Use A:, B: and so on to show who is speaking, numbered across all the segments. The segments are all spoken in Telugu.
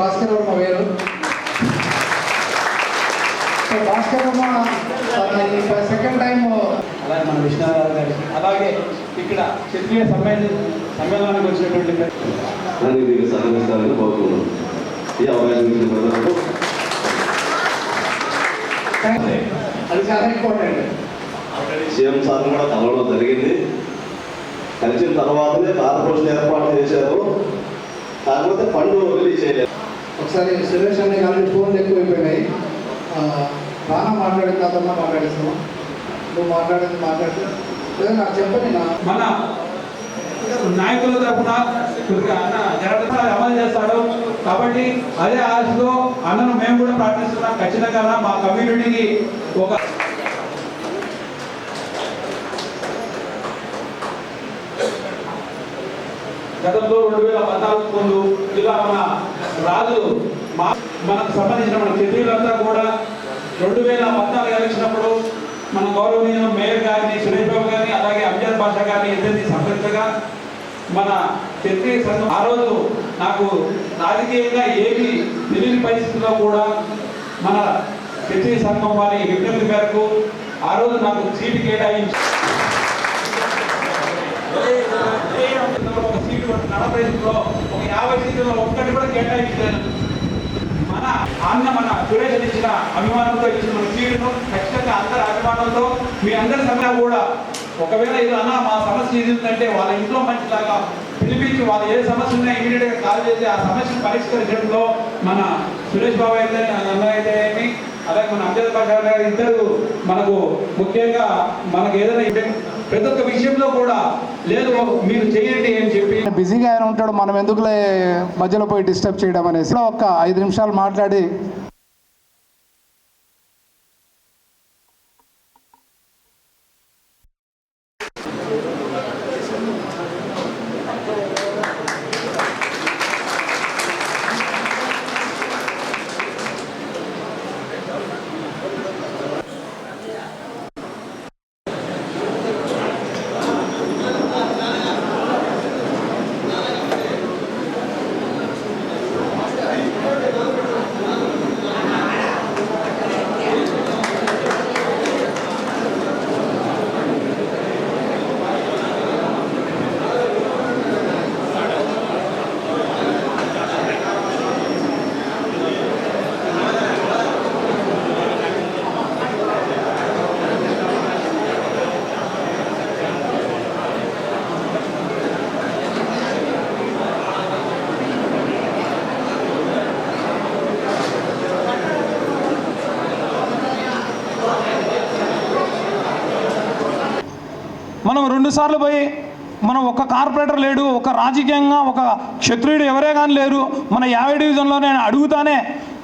A: భాస్కర్ వర్మ వేరు. So Bhaskar Varma second time
B: అలాగే మన విష్ణురావు గారికి అలాగే ఇక్కడ క్షత్రియ సమ్మేళన సమ్మేళనానికి వచ్చినటువంటి
C: దాన్ని దీనికి సహకరిస్తారని కోరుతున్నాను ఈ అవకాశం ఇచ్చిన ప్రజలకు
A: అది చాలా ఇంపార్టెంట్
C: సీఎం సార్ కూడా కలవడం జరిగింది. కలిసిన తర్వాతనే కార్పొరేషన్ ఏర్పాటు చేశారు. కాకపోతే ఫండ్ రిలీజ్ చేయలేదు.
A: సరే సురేష్ అనే కానీ ఫోన్లు ఎక్కువైపోయినాయి. బాగా మాట్లాడిన తర్వాత మాట్లాడేస్తాను నువ్వు మాట్లాడింది మాట్లాడితే నాకు చెప్పండి
B: మన నాయకుల తరఫున కొద్దిగా అమలు చేస్తాడు. కాబట్టి అదే ఆశతో అన్నను మేము కూడా ప్రార్థిస్తున్నాం. ఖచ్చితంగా మా కమ్యూనిటీకి ఒక గతంలో రెండు వేల పద్నాలుగు ముందు ఇలా మన రాజు మా మనకు సంబంధించిన మన చర్యలంతా కూడా రెండు వేల పద్నాలుగు ఎలక్షనప్పుడు మన గౌరవనీయ మేయర్ గారిని సురేష్ బాబు గారిని అలాగే అంజద్ భాష గారిని ఇద్దరిని సంప్రదించగా మన క్షత్రియ సంఘం ఆ రోజు నాకు రాజకీయంగా ఏమి తెలియని పరిస్థితుల్లో కూడా మన క్షత్రియ సంఘం వారి విజ్ఞప్తి మేరకు ఆ రోజు నాకు సీటు కేటాయించి నలభై ఐదులో ఒక యాభై సీట్లలో ఒక్కటి కూడా కేటాయించలేదు. మన అన్న మన సురేష్ ఇచ్చిన అభిమానంతో ఇచ్చిన మన సీటును ఖచ్చితంగా అందరి అభిమానంతో మీ అందరి సమయం కూడా ఒకవేళ ఇది అన్న మా సమస్య ఇది ఉందంటే వాళ్ళ ఇంట్లో మంచిలాగా పిలిపించి వాళ్ళు ఏ సమస్య ఉన్నాయో ఇమీడియట్గా కాల్ చేసి ఆ సమస్యను పరిష్కరించడంలో మన సురేష్ బాబు అయితే అన్న అయితే ఏమి అలాగే మన అంజద్ బాషా గారు ఇద్దరు మనకు ముఖ్యంగా మనకు ఏదైనా ప్రతి ఒక్క విషయంలో కూడా లేదు మీరు చేయండి అని చెప్పి.
A: బిజీగా ఆయన ఉంటాడు మనం ఎందుకులే మధ్యలో పోయి డిస్టర్బ్ చేయడం అనేసి. ఒక ఐదు నిమిషాలు మాట్లాడి
D: మనం రెండుసార్లు పోయి మనం ఒక కార్పొరేటర్ లేడు ఒక రాజకీయంగా ఒక క్షత్రియుడు ఎవరే కానీ లేరు. మన యాభై డివిజన్లో నేను అడుగుతానే.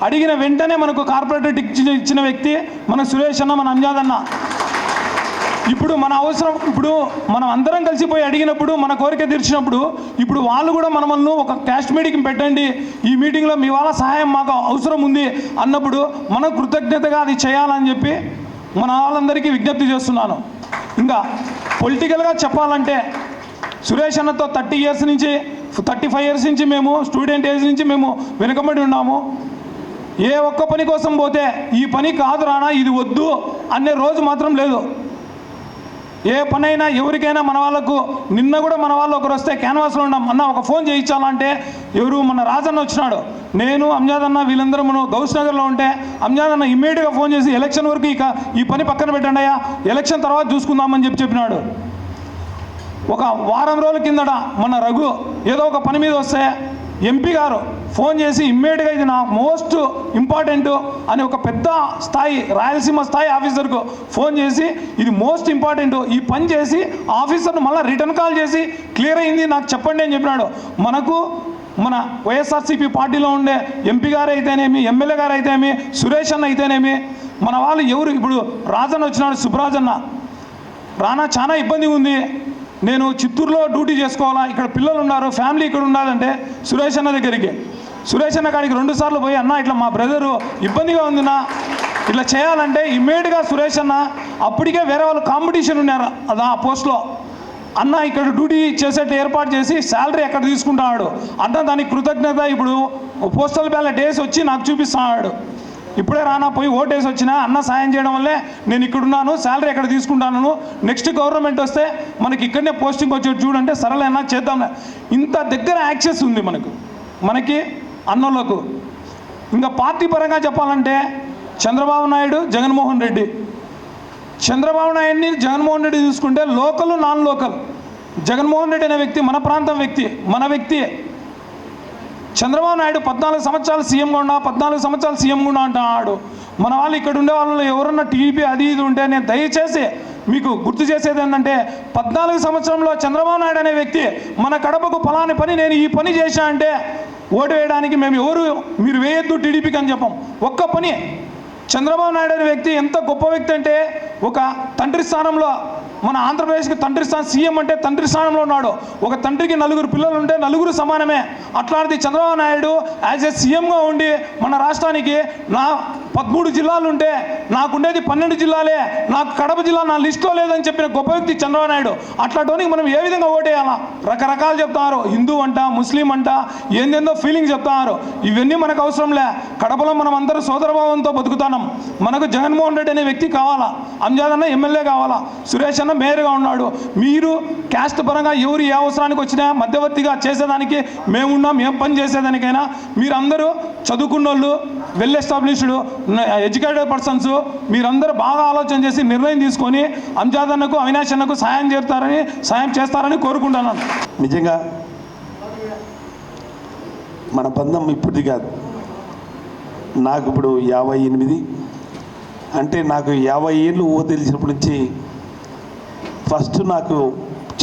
D: అడిగిన వెంటనే మనకు కార్పొరేటర్ టిక్ ఇచ్చిన వ్యక్తి మన సురేష్ అన్న మన అంజాద్ అన్న. ఇప్పుడు మన అవసరం ఇప్పుడు మనం అందరం కలిసిపోయి అడిగినప్పుడు మన కోరిక తీర్చినప్పుడు ఇప్పుడు వాళ్ళు కూడా మనల్ని ఒక క్యాస్ట్ మీటింగ్ పెట్టండి. ఈ మీటింగ్లో మీ వాళ్ళ సహాయం మాకు అవసరం ఉంది అన్నప్పుడు మనం కృతజ్ఞతగా అది చేయాలని చెప్పి మన వాళ్ళందరికీ విజ్ఞప్తి చేస్తున్నాను. ఇంకా పొలిటికల్గా చెప్పాలంటే సురేష్ అన్నతో థర్టీ ఇయర్స్ నుంచి థర్టీ ఫైవ్ ఇయర్స్ నుంచి మేము స్టూడెంట్ ఏజ్ నుంచి మేము వెనుకబడి ఉన్నాము. ఏ ఒక్క పని కోసం పోతే ఈ పని కాదు రానా ఇది వద్దు అనే రోజు మాత్రం లేదు. ఏ పనైనా ఎవరికైనా మన వాళ్ళకు నిన్న కూడా మన వాళ్ళు ఒకరు వస్తే క్యాన్వాస్లో ఉన్నాం. అన్న ఒక ఫోన్ చేయించాలంటే ఎవరు మన రాజన్న వచ్చినాడు. నేను అంజాద్ అన్న వీళ్ళందరూ మనం గౌస్ నగర్లో ఉంటే అంజాద్ అన్న ఇమ్మీడియట్గా ఫోన్ చేసి ఎలక్షన్ వరకు ఇక ఈ పని పక్కన పెట్టండి అయ్యా. ఎలక్షన్ తర్వాత చూసుకుందామని చెప్పి చెప్పినాడు. ఒక వారం రోజుల కిందట మన రఘు ఏదో ఒక పని మీద వస్తే ఎంపీ గారు ఫోన్ చేసి ఇమ్మీడియట్గా ఇది నా మోస్ట్ ఇంపార్టెంట్ అని ఒక పెద్ద స్థాయి రాయలసీమ స్థాయి ఆఫీసర్కు ఫోన్ చేసి ఇది మోస్ట్ ఇంపార్టెంట్. ఈ పని చేసి ఆఫీసర్ను మళ్ళీ రిటర్న్ కాల్ చేసి క్లియర్ అయింది నాకు చెప్పండి అని చెప్పినాడు. మనకు మన వైఎస్ఆర్సీపీ పార్టీలో ఉండే ఎంపీ గారు అయితేనేమి ఎమ్మెల్యే గారు అయితేనేమి సురేష్ అన్న అయితేనేమి మన వాళ్ళు ఎవరు ఇప్పుడు రాజన్న వచ్చినాడు సుబ్రాజన్న. రానా చాలా ఇబ్బంది ఉంది. నేను చిత్తూరులో డ్యూటీ చేసుకోవాలా ఇక్కడ పిల్లలు ఉన్నారు ఫ్యామిలీ ఇక్కడ ఉండాలంటే సురేష్ అన్న దగ్గరికి. సురేష్ అన్న కాడికి రెండు సార్లు పోయి అన్న ఇట్లా మా బ్రదరు ఇబ్బందిగా ఉంది నా ఇట్లా చేయాలంటే ఇమ్మీడియట్గా సురేష్ అన్న అప్పటికే వేరే వాళ్ళు కాంపిటీషన్ ఉన్నారు అది ఆ పోస్ట్లో అన్న ఇక్కడ డ్యూటీ చేసేట్టు ఏర్పాటు చేసి శాలరీ ఎక్కడ తీసుకుంటున్నాడు? అన్న దానికి కృతజ్ఞత ఇప్పుడు పోస్టల్ బ్యాలెట్ వేసి వచ్చి నాకు చూపిస్తున్నాడు. ఇప్పుడే రానా పోయి ఓటేసి వచ్చినా అన్న సాయం చేయడం వల్లే నేను ఇక్కడున్నాను శాలరీ ఎక్కడ తీసుకుంటాను నెక్స్ట్ గవర్నమెంట్ వస్తే మనకి ఇక్కడనే పోస్టింగ్ వచ్చి చూడంటే సరళైనా చేద్దాం ఇంత దగ్గర యాక్సెస్ ఉంది మనకు. మనకి అన్నలకు ఇంకా పార్టీ పరంగా చెప్పాలంటే చంద్రబాబు నాయుడు జగన్మోహన్ రెడ్డి. చంద్రబాబు నాయుడిని జగన్మోహన్ రెడ్డి చూసుకుంటే local non local. Jaganmohan Reddy అనే వ్యక్తి మన ప్రాంతం వ్యక్తి మన వ్యక్తి. చంద్రబాబు నాయుడు పద్నాలుగు సంవత్సరాలు సీఎంగా ఉన్నా పద్నాలుగు సంవత్సరాలు సీఎంగా ఉన్నా అంటున్నాడు. మన వాళ్ళు ఇక్కడ ఉండే వాళ్ళు ఎవరన్నా టీడీపీ అది ఇది ఉంటే నేను దయచేసి మీకు గుర్తు చేసేది ఏంటంటే పద్నాలుగు సంవత్సరంలో చంద్రబాబు నాయుడు అనే వ్యక్తి మన కడపకు ఫలాని పని నేను ఈ పని చేశా అంటే ఓటు వేయడానికి మేము ఎవరు మీరు వేయొద్దు టీడీపీకి అని చెప్పాం. ఒక్క పని. చంద్రబాబు నాయుడు అనే వ్యక్తి ఎంత గొప్ప వ్యక్తి అంటే ఒక తండ్రి స్థానంలో మన ఆంధ్రప్రదేశ్కి తండ్రి స్థానం సీఎం అంటే తండ్రి స్థానంలో ఉన్నాడు. ఒక తండ్రికి నలుగురు పిల్లలు ఉంటే నలుగురు సమానమే. అట్లాంటిది చంద్రబాబు నాయుడు యాజ్ ఏ సీఎంగా ఉండి మన రాష్ట్రానికి నా పదమూడు జిల్లాలు ఉంటే నాకుండేది పన్నెండు జిల్లాలే. నాకు కడప జిల్లా నా లిస్టులో లేదని చెప్పిన గొప్ప వ్యక్తి చంద్రబాబు నాయుడు. అట్లాంటి మనం ఏ విధంగా ఓటేయాలా రకరకాలు చెప్తున్నారు హిందూ అంట ముస్లిం అంట ఏందేందో ఫీలింగ్ చెప్తున్నారు ఇవన్నీ మనకు అవసరం లే కడపలో మనం అందరూ సోదరభావంతో బతుకుతున్నాం మనకు జగన్మోహన్ రెడ్డి అనే వ్యక్తి కావాలా? అంజాద్ అన్న ఎమ్మెల్యే కావాలా? సురేష్ అన్న మేయర్గా ఉన్నాడు. మీరు క్యాస్ట్ పరంగా ఎవరు ఏ అవసరానికి వచ్చినా మధ్యవర్తిగా చేసేదానికి మేమున్నాం ఏం పని చేసేదానికైనా. మీరందరూ చదువుకున్న వాళ్ళు వెల్ ఎస్టాబ్లిష్డ్ ఎడ్యుకేటెడ్ పర్సన్స్ మీరందరూ బాగా ఆలోచన చేసి నిర్ణయం తీసుకొని అంజాద్ అన్నకు అవినాష్ అన్నకు సాయం చేస్తారని సాయం చేస్తారని కోరుకుంటున్నాను.
E: నిజంగా మన బంధం ఇప్పటిది కాదు. నాకు ఇప్పుడు యాభై ఎనిమిది. అంటే నాకు యాభై ఏళ్ళు ఊహ తెలిసినప్పటి నుంచి ఫస్ట్ నాకు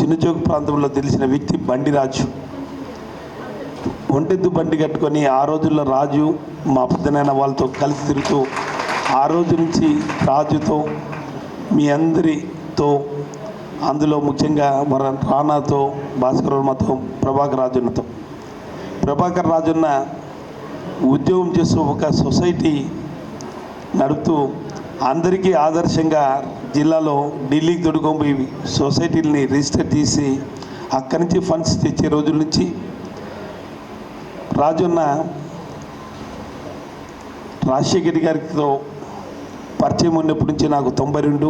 E: చిన్నచోకు ప్రాంతంలో తెలిసిన వ్యక్తి బండి రాజు ఒంటెద్దు బండి కట్టుకొని ఆ రోజుల్లో రాజు మా పెద్దనైన వాళ్ళతో కలిసి తిరుగుతూ ఆ రోజు నుంచి రాజుతో మీ అందరితో అందులో ముఖ్యంగా మన రానాతో భాస్కర్ వర్మతో ప్రభాకర్ రాజున్నతో. ప్రభాకర్ రాజున్న ఉద్యోగం చేస్తూ ఒక సొసైటీ నడుపుతూ అందరికీ ఆదర్శంగా జిల్లాలో ఢిల్లీకి దొడుకొని పోయి సొసైటీని రిజిస్టర్ చేసి అక్కడి నుంచి ఫండ్స్ తెచ్చే రోజుల నుంచి రాజున్న రాజశేఖర్ గారితో పరిచయం ఉన్నప్పటి నుంచి నాకు తొంభై రెండు.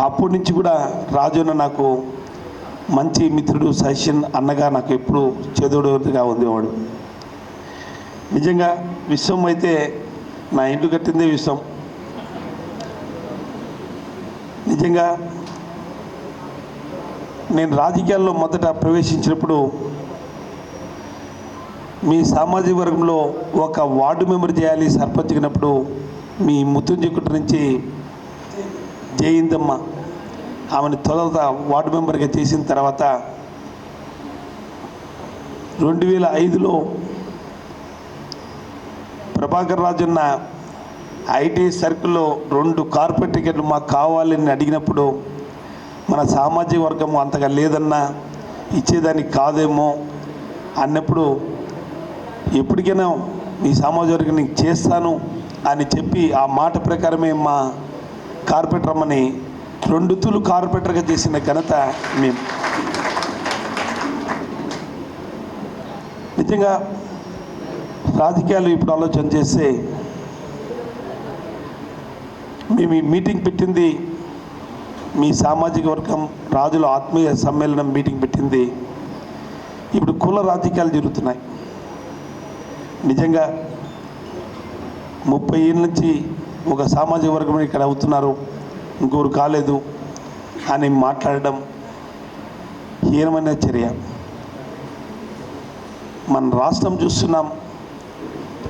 E: అప్పటి నుంచి కూడా రాజున్న నాకు మంచి మిత్రుడు సజెషన్ అన్నగా నాకు ఎప్పుడు చేదోడుగా ఉండేవాడు. నిజంగా విశ్వం అయితే నా ఇంటి కట్టిందే విశ్వం. నిజంగా నేను రాజకీయాల్లో మొదట ప్రవేశించినప్పుడు మీ సామాజిక వర్గంలో ఒక వార్డు మెంబర్ చేయాలి సర్పంచ్కినప్పుడు మీ ముత్తుంజకుట నుంచి జయిందమ్మ. ఆమెను తొలత వార్డు మెంబర్గా చేసిన తర్వాత రెండు వేల ఐదులో ప్రభాకర్ రాజున్న ఐటీ సర్కిల్లో రెండు కార్పొరేట్ టికెట్లు మాకు కావాలని అడిగినప్పుడు మన సామాజిక వర్గం అంతగా లేదన్నా ఇచ్చేదానికి కాదేమో అన్నప్పుడు ఎప్పటికైనా మీ సామాజిక వర్గం నీకు చేస్తాను అని చెప్పి ఆ మాట ప్రకారమే మా కార్పొరేటర్ అమ్మని రెండు తూలు కార్పొరేటర్గా చేసిన ఘనత మేము. నిజంగా రాజకీయాలు ఇప్పుడు ఆలోచన చేస్తే మేము ఈ మీటింగ్ పెట్టింది మీ సామాజిక వర్గం రాజుల ఆత్మీయ సమ్మేళనం మీటింగ్ పెట్టింది. ఇప్పుడు కుల రాజకీయాలు జరుగుతున్నాయి. నిజంగా ముప్పై ఏళ్ళ నుంచి ఒక సామాజిక వర్గం ఇక్కడ అవుతున్నారు. ఇంకొకరు కాలేదు అని మాట్లాడడం హీనమైన చర్య. మన రాష్ట్రం చూస్తున్నాం.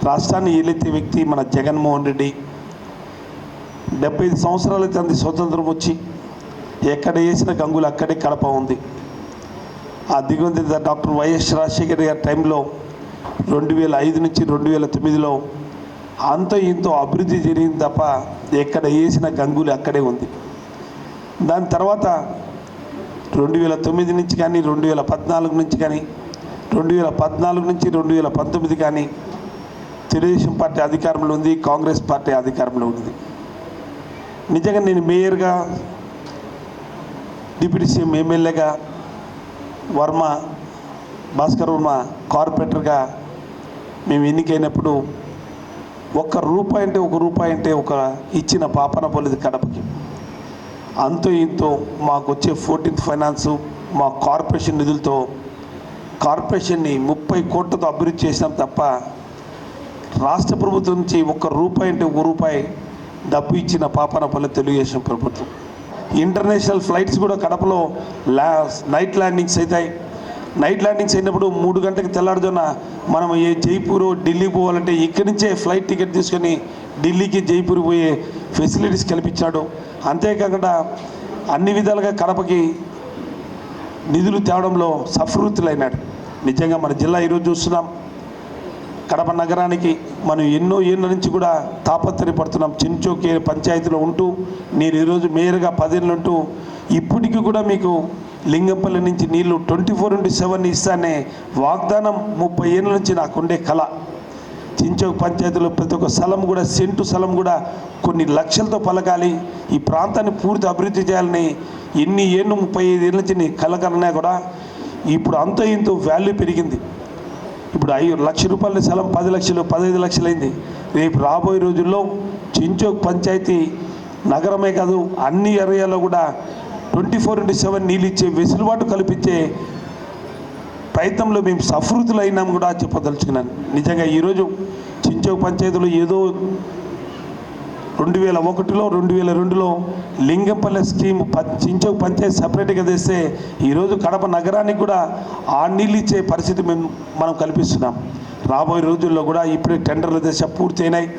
E: రాష్ట్రాన్ని ఏలెత్తే వ్యక్తి మన జగన్మోహన్ రెడ్డి డెబ్బై ఐదు సంవత్సరాలు తంది స్వతంత్రం వచ్చి ఎక్కడ వేసిన గంగులు అక్కడే కడప ఉంది. ఆ దిగుమతి డాక్టర్ వైఎస్ రాజశేఖర్ గారి టైంలో రెండు వేల ఐదు నుంచి రెండు వేల తొమ్మిదిలో అంత ఇంతో అభివృద్ధి జరిగింది తప్ప ఎక్కడ వేసిన గంగులు అక్కడే ఉంది. దాని తర్వాత రెండు వేల తొమ్మిది నుంచి కానీ రెండు వేల పద్నాలుగు నుంచి కానీ రెండు వేల పద్నాలుగు నుంచి రెండు వేల పంతొమ్మిది కానీ తెలుగుదేశం పార్టీ అధికారంలో ఉంది కాంగ్రెస్ పార్టీ అధికారంలో ఉంది. నిజంగా నేను మేయర్గా డిప్యూటీ సీఎం ఎమ్మెల్యేగా వర్మ భాస్కర్ వర్మ కార్పొరేటర్గా మేము ఎన్నికైనప్పుడు ఒక్క రూపాయి అంటే ఒక రూపాయి అంటే ఒక ఇచ్చిన పాపన పోలేదు కడపకి. అంతో ఇంతో మాకు వచ్చే ఫోర్టీన్త్ ఫైనాన్సు మా కార్పొరేషన్ నిధులతో కార్పొరేషన్ని ముప్పై కోట్లతో అభివృద్ధి చేసినాం తప్ప రాష్ట్ర ప్రభుత్వం నుంచి ఒక్క రూపాయి అంటే ఒక రూపాయి డబ్బు ఇచ్చిన పాపన పల్లె తెలుగుదేశం ప్రభుత్వం. ఇంటర్నేషనల్ ఫ్లైట్స్ కూడా కడపలో లా నైట్ ల్యాండింగ్స్ అవుతాయి. నైట్ ల్యాండింగ్స్ అయినప్పుడు మూడు గంటలకు తెల్లారుజామున మనం ఏ జైపూర్ ఢిల్లీ పోవాలంటే ఇక్కడి నుంచే ఫ్లైట్ టికెట్ తీసుకొని ఢిల్లీకి జైపూర్ పోయే ఫెసిలిటీస్ కల్పించాడు. అంతేకాకుండా అన్ని విధాలుగా కడపకి నిధులు తేవడంలో సఫృతులైనాడు. నిజంగా మన జిల్లా ఈరోజు చూస్తున్నాం. కడప నగరానికి మనం ఎన్నో ఏళ్ళ నుంచి కూడా తాపత్రయపడుతున్నాం. చెంచోకే పంచాయతీలో ఉంటూ నేను ఈరోజు మేయర్గా పదేళ్ళు ఉంటూ ఇప్పటికీ కూడా మీకు లింగంపల్లి నుంచి నీళ్ళు ట్వంటీ ఫోర్ ఇంటూ సెవెన్ ఇస్తానే వాగ్దానం ముప్పై ఏళ్ళ నుంచి నాకుండే కళ. చించోక్ పంచాయతీలో ప్రతి ఒక్క స్థలం కూడా సెంటు స్థలం కూడా కొన్ని లక్షలతో పలకాలి. ఈ ప్రాంతాన్ని పూర్తి అభివృద్ధి చేయాలని ఎన్ని ఏళ్ళు ముప్పై ఐదు ఏళ్ళ నుంచి నీ కళ కన్నా కూడా ఇప్పుడు అంత ఇంత వాల్యూ పెరిగింది. ఇప్పుడు ఐదు లక్ష రూపాయల స్థలం పది లక్షలు పదహైదు లక్షలు అయింది. రేపు రాబోయే రోజుల్లో చించోక్ పంచాయతీ నగరమే కాదు అన్ని ఏరియాలో కూడా ట్వంటీ ఫోర్ ఇంటూ సెవెన్ నీళ్ళు ఇచ్చే వెసులుబాటు కల్పించే ప్రయత్నంలో మేము సఫృతులు కూడా చెప్పదలుచుకున్నాను. నిజంగా ఈరోజు చించోక్ పంచాయతీలో ఏదో రెండు వేల ఒకటిలో రెండు వేల రెండులో లింగంపల్లె స్కీమ్ ప- చించోక్ పంచాయతీ సపరేట్గా తెస్తే ఈరోజు కడప నగరానికి కూడా ఆ నీళ్ళు ఇచ్చే పరిస్థితి మేము మనం కల్పిస్తున్నాం. రాబోయే రోజుల్లో కూడా ఇప్పుడే టెండర్లు దశ పూర్తయినాయి.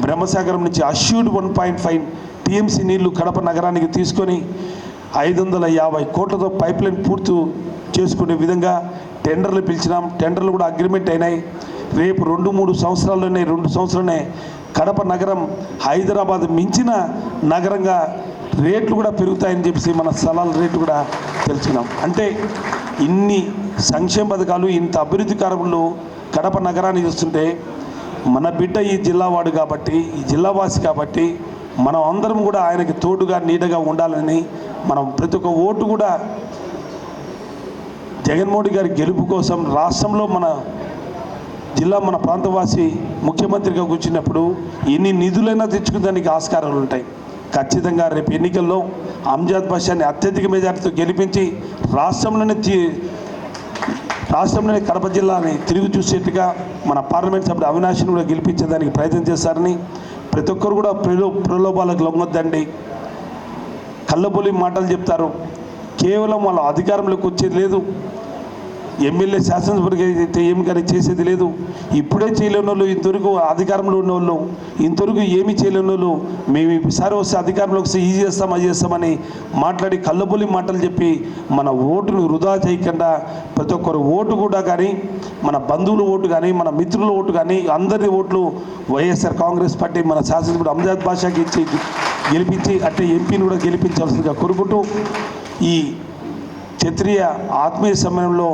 E: బ్రహ్మసాగరం నుంచి assured one point five TMC నీళ్ళు కడప నగరానికి తీసుకొని ఐదు వందల యాభై కోట్లతో పైప్ లైన్ పూర్తి చేసుకునే విధంగా టెండర్లు పిలిచినాం. టెండర్లు కూడా అగ్రిమెంట్ అయినాయి. రేపు రెండు మూడు సంవత్సరాల్లోనే రెండు సంవత్సరాలనే కడప నగరం హైదరాబాద్ మించిన నగరంగా రేట్లు కూడా పెరుగుతాయని చెప్పేసి మన స్థలాల రేట్లు కూడా తెలుసుకున్నాం. అంటే ఇన్ని సంక్షేమ పథకాలు ఇంత అభివృద్ధి కారములు కడప నగరాన్ని చూస్తుంటే మన బిడ్డ ఈ జిల్లావాడు కాబట్టి ఈ జిల్లావాసి కాబట్టి మనం అందరం కూడా ఆయనకి తోడుగా నీడగా ఉండాలని మనం ప్రతి ఒక్క ఓటు కూడా జగన్మోహన్ గారి గెలుపు కోసం రాష్ట్రంలో మన జిల్లా మన ప్రాంతవాసి ముఖ్యమంత్రిగా కూర్చున్నప్పుడు ఎన్ని నిధులైనా తెచ్చుకునేదానికి ఆస్కారాలు ఉంటాయి. ఖచ్చితంగా రేపు ఎన్నికల్లో అంజాద్ బాషాని అత్యధిక మెజార్టీతో గెలిపించి రాష్ట్రంలోనే రాష్ట్రంలోని కడప జిల్లాని తిరిగి చూసేట్టుగా మన పార్లమెంట్ సభ్యుడు అవినాష్ని కూడా గెలిపించేదానికి ప్రయత్నం చేస్తారని ప్రతి ఒక్కరు కూడా ప్రలో ప్రలోభాలకు లొంగొద్దండి. కళ్ళబొలి మాటలు చెప్తారు. కేవలం వాళ్ళ అధికారంలోకి వచ్చేది లేదు. ఎమ్మెల్యే శాసనసభకి అయితే ఏమి కానీ చేసేది లేదు. ఇప్పుడే చేయలేని వాళ్ళు ఇంతవరకు అధికారంలో ఉన్న వాళ్ళు ఇంతవరకు ఏమి చేయలేని వాళ్ళు మేము ఈసారి వస్తే అధికారంలోకి వస్తే ఇది చేస్తాం అది చేస్తామని మాట్లాడి కళ్ళబొలి మాటలు చెప్పి మన ఓటును వృధా చేయకుండా ప్రతి ఒక్కరు ఓటు కూడా కానీ మన బంధువుల ఓటు కానీ మన మిత్రుల ఓటు కానీ అందరి ఓట్లు వైఎస్ఆర్ కాంగ్రెస్ పార్టీ మన శాసనసభ్యుడు అమజాద్ బాషాకి ఇచ్చి గెలిపించి అంటే ఎంపీని కూడా గెలిపించాల్సిందిగా కోరుకుంటూ ఈ క్షత్రియ ఆత్మీయ సమయంలో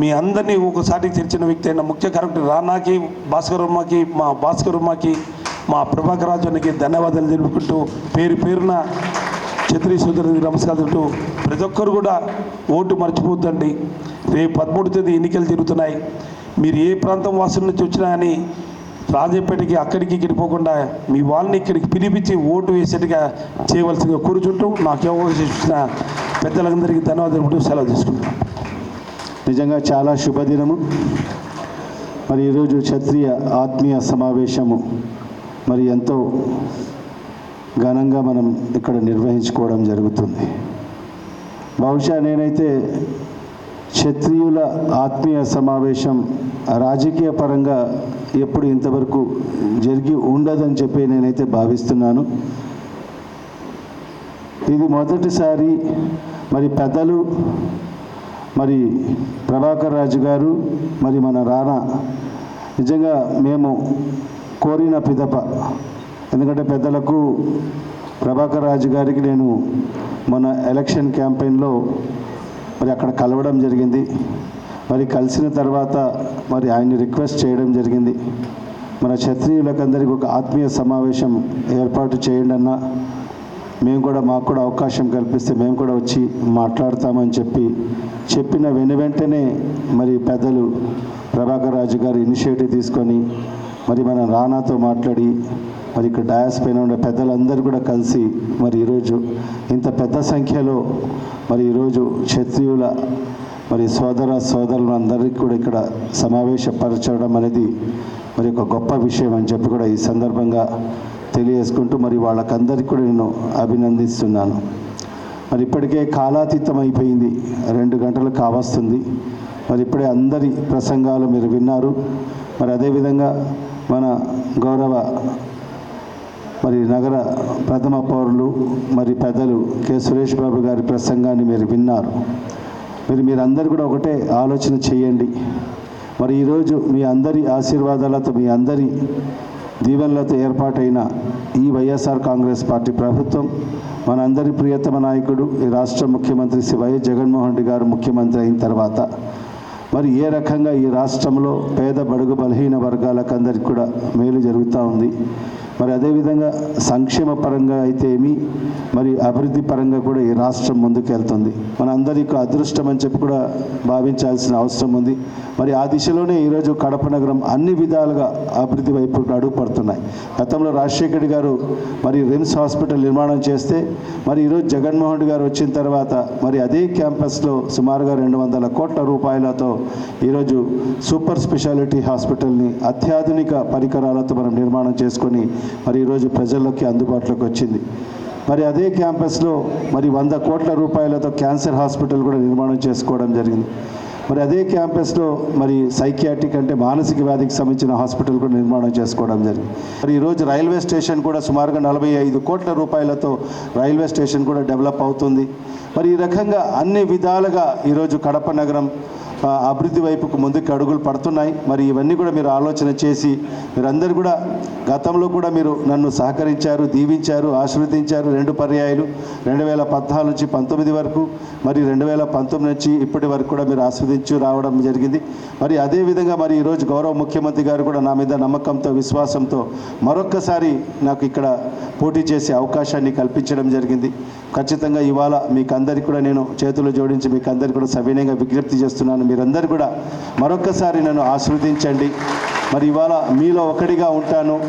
E: మీ అందరినీ ఒకసారి తెరిచిన వ్యక్తి అయిన ముఖ్య కరెక్టర్ రానాకి భాస్కరమ్మకి మా భాస్కరమ్మకి మా ప్రభాకర్ రాజునికి ధన్యవాదాలు తెలుపుకుంటూ పేరు పేరున క్షత్రియ సోదరునికి నమస్కారం ప్రతి ఒక్కరు కూడా ఓటు మర్చిపోద్దండి. రేపు పదమూడు తేదీ ఎన్నికలు జరుగుతున్నాయి. మీరు ఏ ప్రాంతం వాసుల నుంచి వచ్చినా కానీ రాజపేటకి అక్కడికి ఇక్కడికి పోకుండా మీ వాళ్ళని ఇక్కడికి పిలిపించి ఓటు వేసేట్టుగా చేయవలసిందిగా కూర్చుంటూ నాకు అవకాశం ఇచ్చిన పెద్దలందరికీ ధన్యవాదాలు సెలవు తీసుకుంటాను
F: నిజంగా చాలా శుభదినము. మరి ఈరోజు క్షత్రియ ఆత్మీయ సమావేశము. మరి ఎంతో ఘనంగా మనం ఇక్కడ నిర్వహించుకోవడం జరుగుతుంది. బహుశా నేనైతే క్షత్రియుల ఆత్మీయ సమావేశం రాజకీయ పరంగా ఎప్పుడు ఇంతవరకు జరిగి ఉండదని చెప్పి నేనైతే భావిస్తున్నాను. ఇది మొదటిసారి మరి పెద్దలు మరి ప్రభాకర్ రాజు గారు మరి మన రానా నిజంగా మేము కోరిన పిదప. ఎందుకంటే పెద్దలకు ప్రభాకర్ రాజు గారికి నేను మన ఎలక్షన్ క్యాంపెయిన్లో మరి అక్కడ కలవడం జరిగింది. మరి కలిసిన తర్వాత మరి ఆయన్ని రిక్వెస్ట్ చేయడం జరిగింది. మన క్షత్రియులకందరికీ ఒక ఆత్మీయ సమావేశం ఏర్పాటు చేయండి అన్న. మేము కూడా మాకు కూడా అవకాశం కల్పిస్తే మేము కూడా వచ్చి మాట్లాడతామని చెప్పి చెప్పిన వెను వెంటనే మరి పెద్దలు ప్రభాకర్ రాజు గారు ఇనిషియేటివ్ తీసుకొని మరి మన రానాతో మాట్లాడి మరి ఇక్కడ డయాస్ పైన ఉండే పెద్దలందరూ కూడా కలిసి మరి ఈరోజు ఇంత పెద్ద సంఖ్యలో మరి ఈరోజు క్షత్రియుల మరి సోదర సోదరులందరికీ కూడా ఇక్కడ సమావేశపరచడం అనేది మరి ఒక గొప్ప విషయం అని చెప్పి కూడా ఈ సందర్భంగా తెలియజేసుకుంటూ మరి వాళ్ళకందరికీ కూడా నేను అభినందిస్తున్నాను. మరి ఇప్పటికే కాలాతీతం అయిపోయింది రెండు గంటలు కావస్తుంది. మరి ఇప్పుడే అందరి ప్రసంగాలు మీరు విన్నారు. మరి అదేవిధంగా మన గౌరవ మరి నగర ప్రథమ పౌరులు మరి పెద్దలు కె. సురేష్ బాబు గారి ప్రసంగాన్ని మీరు విన్నారు. మీరు మీరందరూ కూడా ఒకటే ఆలోచన చేయండి. మరి ఈరోజు మీ అందరి ఆశీర్వాదాలతో మీ అందరి దీవెనలతో ఏర్పాటైన ఈ వైఎస్ఆర్ కాంగ్రెస్ పార్టీ ప్రభుత్వం మనందరి ప్రియతమ నాయకుడు ఈ రాష్ట్ర ముఖ్యమంత్రి శ్రీ వైఎస్ జగన్మోహన్ రెడ్డి గారు ముఖ్యమంత్రి అయిన తర్వాత మరి ఏ రకంగా ఈ రాష్ట్రంలో పేద బడుగు బలహీన వర్గాలకు అందరికి కూడా మేలు జరుగుతూ ఉంది. మరి అదేవిధంగా సంక్షేమ పరంగా అయితే ఏమి మరి అభివృద్ధి పరంగా కూడా ఈ రాష్ట్రం ముందుకెళ్తుంది మన అందరికీ అదృష్టం అని చెప్పి కూడా భావించాల్సిన అవసరం ఉంది. మరి ఆ దిశలోనే ఈరోజు కడప నగరం అన్ని విధాలుగా అభివృద్ధి వైపు అడుగుపడుతున్నాయి గతంలో రాజశేఖర్ గారు మరి రిమ్స్ హాస్పిటల్ నిర్మాణం చేస్తే మరి ఈరోజు జగన్మోహన్ రెడ్డి గారు వచ్చిన తర్వాత మరి అదే క్యాంపస్లో సుమారుగా రెండు వందల కోట్ల రూపాయలతో ఈరోజు సూపర్ స్పెషాలిటీ హాస్పిటల్ని అత్యాధునిక పరికరాలతో మనం నిర్మాణం చేసుకొని మరి ఈరోజు ప్రజల్లోకి అందుబాటులోకి వచ్చింది. మరి అదే క్యాంపస్లో మరి వంద కోట్ల రూపాయలతో క్యాన్సర్ హాస్పిటల్ కూడా నిర్మాణం చేసుకోవడం జరిగింది. మరి అదే క్యాంపస్లో మరి సైకియాటిక్ అంటే మానసిక వ్యాధికి సంబంధించిన హాస్పిటల్ కూడా నిర్మాణం చేసుకోవడం జరిగింది. మరి ఈరోజు రైల్వే స్టేషన్ కూడా సుమారుగా నలభై ఐదు కోట్ల రూపాయలతో రైల్వే స్టేషన్ కూడా డెవలప్ అవుతుంది. మరి ఈ రకంగా అన్ని విధాలుగా ఈరోజు కడప నగరం అభివృద్ధి వైపుకు ముందుకు అడుగులు పడుతున్నాయి. మరి ఇవన్నీ కూడా మీరు ఆలోచన చేసి మీరందరూ కూడా గతంలో కూడా మీరు నన్ను సహకరించారు దీవించారు ఆశీర్వదించారు. రెండు పర్యాయాలు రెండు వేల పద్నాలుగు నుంచి పంతొమ్మిది వరకు మరి రెండు వేల పంతొమ్మిది నుంచి ఇప్పటి వరకు కూడా మీరు ఆస్వాదించు రావడం జరిగింది. మరి అదేవిధంగా మరి ఈరోజు గౌరవ ముఖ్యమంత్రి గారు కూడా నా మీద నమ్మకంతో విశ్వాసంతో మరొక్కసారి నాకు ఇక్కడ పోటీ చేసే అవకాశాన్ని కల్పించడం జరిగింది. ఖచ్చితంగా ఇవాళ మీకు అందరికీ కూడా నేను చేతులు జోడించి మీకు అందరికీ కూడా సవినయంగా విజ్ఞప్తి చేస్తున్నాను. మీరందరూ కూడా మరొక్కసారి నన్ను ఆశీర్వదించండి. మరి ఇవాళ మీలో ఒకటిగా ఉంటాను.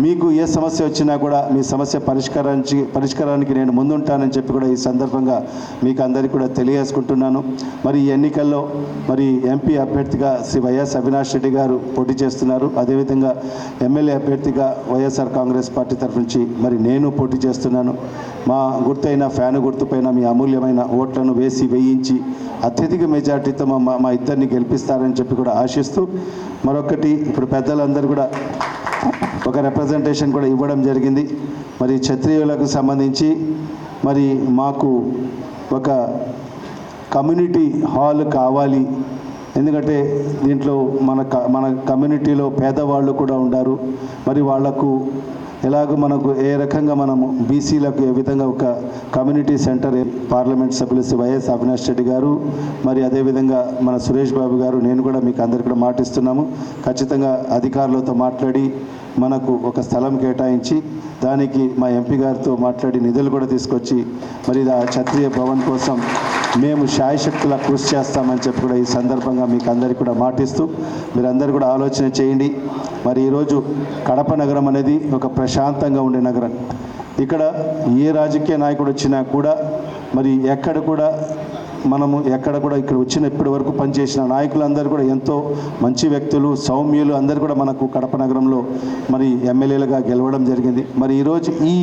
F: మీకు ఏ సమస్య వచ్చినా కూడా మీ సమస్య పరిష్కారానికి పరిష్కారానికి నేను ముందుంటానని చెప్పి కూడా ఈ సందర్భంగా మీకు అందరికీ కూడా తెలియజేసుకుంటున్నాను. మరి ఈ ఎన్నికల్లో మరి ఎంపీ అభ్యర్థిగా శ్రీ వైఎస్ అవినాష్ రెడ్డి గారు పోటీ చేస్తున్నారు. అదేవిధంగా ఎమ్మెల్యే అభ్యర్థిగా వైఎస్ఆర్ కాంగ్రెస్ పార్టీ తరఫు నుంచి మరి నేను పోటీ చేస్తున్నాను. మా గుర్తైన ఫ్యాను గుర్తుపైన మీ అమూల్యమైన ఓట్లను వేసి వేయించి అత్యధిక మెజార్టీతో మా మా- మా ఇద్దరిని గెలిపిస్తారని చెప్పి కూడా ఆశిస్తూ మరొకటి ఇప్పుడు పెద్దలందరూ కూడా ఒక రిప్రజెంటేషన్ కూడా ఇవ్వడం జరిగింది. మరి క్షత్రియులకు సంబంధించి మరి మాకు ఒక కమ్యూనిటీ హాల్ కావాలి. ఎందుకంటే దీంట్లో మన క- మన కమ్యూనిటీలో పేదవాళ్ళు కూడా ఉండారు మరి వాళ్ళకు ఎలాగో మనకు ఏ రకంగా మనము బీసీలకు ఏ విధంగా ఒక కమ్యూనిటీ సెంటర్ పార్లమెంట్ సభ్యులు శ్రీ వైఎస్ అవినాష్ రెడ్డి గారు మరి అదేవిధంగా మన సురేష్ బాబు గారు నేను కూడా మీకు అందరికీ కూడా మాటిస్తున్నాము. ఖచ్చితంగా అధికారులతో మాట్లాడి మనకు ఒక స్థలం కేటాయించి దానికి మా ఎంపీ గారితో మాట్లాడి నిధులు కూడా తీసుకొచ్చి మరి ఆ క్షత్రియ భవన్ కోసం మేము శాయశక్తులా కృషి చేస్తామని చెప్పి కూడా ఈ సందర్భంగా మీకు అందరికీ కూడా మాటిస్తూ మీరందరూ కూడా ఆలోచన చేయండి. మరి ఈరోజు కడప నగరం అనేది ఒక ప్రశాంతంగా ఉండే నగరం. ఇక్కడ ఏ రాజకీయ నాయకుడు వచ్చినా కూడా మరి ఎక్కడ కూడా మనము ఎక్కడ కూడా ఇక్కడ వచ్చిన ఇప్పటి వరకు పనిచేసిన నాయకులందరూ కూడా ఎంతో మంచి వ్యక్తులు సౌమ్యులు అందరూ కూడా మనకు కడప నగరంలో మరి ఎమ్మెల్యేలుగా గెలవడం జరిగింది. మరి ఈరోజు ఈ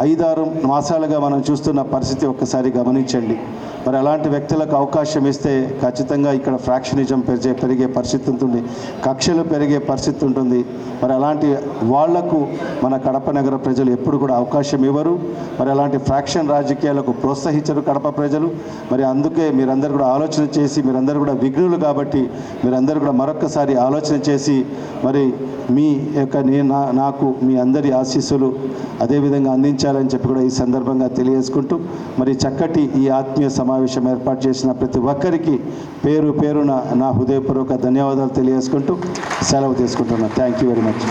F: ఐదారు మాసాలుగా మనం చూస్తున్న పరిస్థితి ఒక్కసారి గమనించండి. మరి అలాంటి వ్యక్తులకు అవకాశం ఇస్తే ఖచ్చితంగా ఇక్కడ ఫ్రాక్షనిజం పెరిగే పెరిగే పరిస్థితి ఉంటుంది. కక్షలు పెరిగే పరిస్థితి ఉంటుంది. మరి అలాంటి వాళ్ళకు మన కడప నగర ప్రజలు ఎప్పుడు కూడా అవకాశం ఇవ్వరు. మరి అలాంటి ఫ్రాక్షన్ రాజకీయాలకు ప్రోత్సహించరు కడప ప్రజలు. మరి అందుకే మీరందరూ కూడా ఆలోచన చేసి మీరందరూ కూడా విఘ్నులు కాబట్టి మీరందరూ కూడా మరొకసారి ఆలోచన చేసి మరి మీ యొక్క నేను నా- నాకు మీ అందరి ఆశీస్సులు అదేవిధంగా అందించాలని చెప్పి కూడా ఈ సందర్భంగా తెలియజేసుకుంటూ మరి చక్కటి ఈ ఆత్మీయ సమావేశం ఏర్పాటు చేసిన ప్రతి ఒక్కరికి పేరు పేరున నా హృదయపూర్వక ధన్యవాదాలు తెలియజేసుకుంటూ సెలవు తీసుకుంటున్నాను థ్యాంక్ యూ వెరీ మచ్